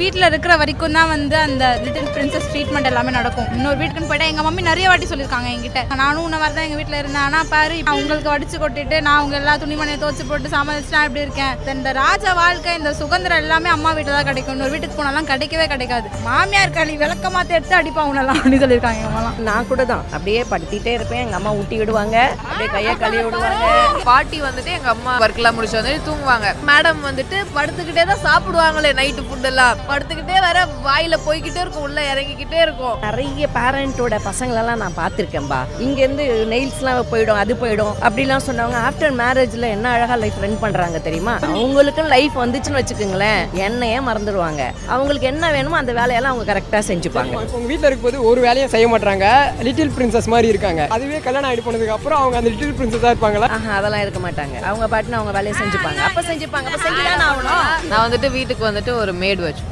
வீட்டில் இருக்கிற வரைக்கும் தான் வந்து அந்த லிட்டில் பிரின்சஸ் ட்ரீட்மெண்ட் எல்லாமே நடக்கும். இன்னொரு வீட்டுக்குன்னு போயிட்டா எங்கள் மம்மி நிறைய வாட்டி சொல்லியிருக்காங்க என்கிட்ட. நானும் உன்ன மாதிரி தான் எங்கள் வீட்டில் இருந்தேன். ஆனால் பாரு நான் உங்களுக்கு வடிச்சு கொட்டிட்டு நான் உங்க எல்லா துணிமணியை துவச்சி போட்டு சமாளிச்சு நான் இப்படி இருக்கேன்? இந்த ராஜ வாழ்க்கை இந்த சுதந்திரம் எல்லாமே அம்மா வீட்டில் தான் கிடைக்கும். இன்னொரு வீட்டுக்கு போனாலாம் கிடைக்கவே கிடைக்காது. மாமியார் களி விளக்க மாற்றி எடுத்து அடிப்பா உன்னெல்லாம் அப்படின்னு சொல்லியிருக்காங்க எங்கள் அம்மாலாம். நான் கூட தான். அப்படியே படுத்திட்டே இருப்பேன். எங்கள் அம்மா ஊட்டி விடுவாங்க. அப்படியே கையை கழுவி விடுவாங்க. பாட்டி வந்துட்டு எங்க அம்மா ஒர்க்லாம் முடிச்சு வந்து தூங்குவாங்க. மேடம் வந்துட்டு படுத்துக்கிட்டே தான் சாப்பிடுவாங்களே நைட்டு ஃபுட் எல்லாம். படுத்துக்கிட்டே வர வாயில போய்கிட்டே இருக்கும் உள்ள இறங்கிக்கிட்டே இருக்கும். நிறைய பேரண்ட்டோட பசங்களெல்லாம் நான் பார்த்துருக்கேன்பா. இங்கேருந்து நெயில்ஸ்லாம் போயிடும் அது போயிடும் அப்படிலாம் சொன்னவங்க ஆஃப்டர் மேரேஜில் என்ன அழகாக லைஃப் ரன் பண்ணுறாங்க தெரியுமா? அவங்களுக்கும் லைஃப் வந்துச்சுன்னு வச்சுக்கோங்களேன் என்னையே மறந்துடுவாங்க. அவங்களுக்கு என்ன வேணுமோ அந்த வேலையெல்லாம் அவங்க கரெக்டாக செஞ்சுப்பாங்க. உங்க வீட்டில் இருக்கும்போது ஒரு வேலையும் செய்ய மாட்டாங்க லிட்டில் பிரின்சஸ் மாதிரி இருக்காங்க. அதுவே கல்யாணம் ஆகிட்டு போனதுக்கு அப்புறம் அவங்க அந்த லிட்டில் பிரின்சஸாக இருப்பாங்களா? ஆஹா அதெல்லாம் இருக்க மாட்டாங்க. அவங்க பாட்டுன்னு அவங்க வேலையை செஞ்சுப்பாங்க. அப்போ செஞ்சுப்பாங்க. அப்போ செஞ்சுதானே ஆகணும். நான் வந்துட்டு வீட்டுக்கு வந்துட்டு ஒரு மேடு வச்சுப்பேன்.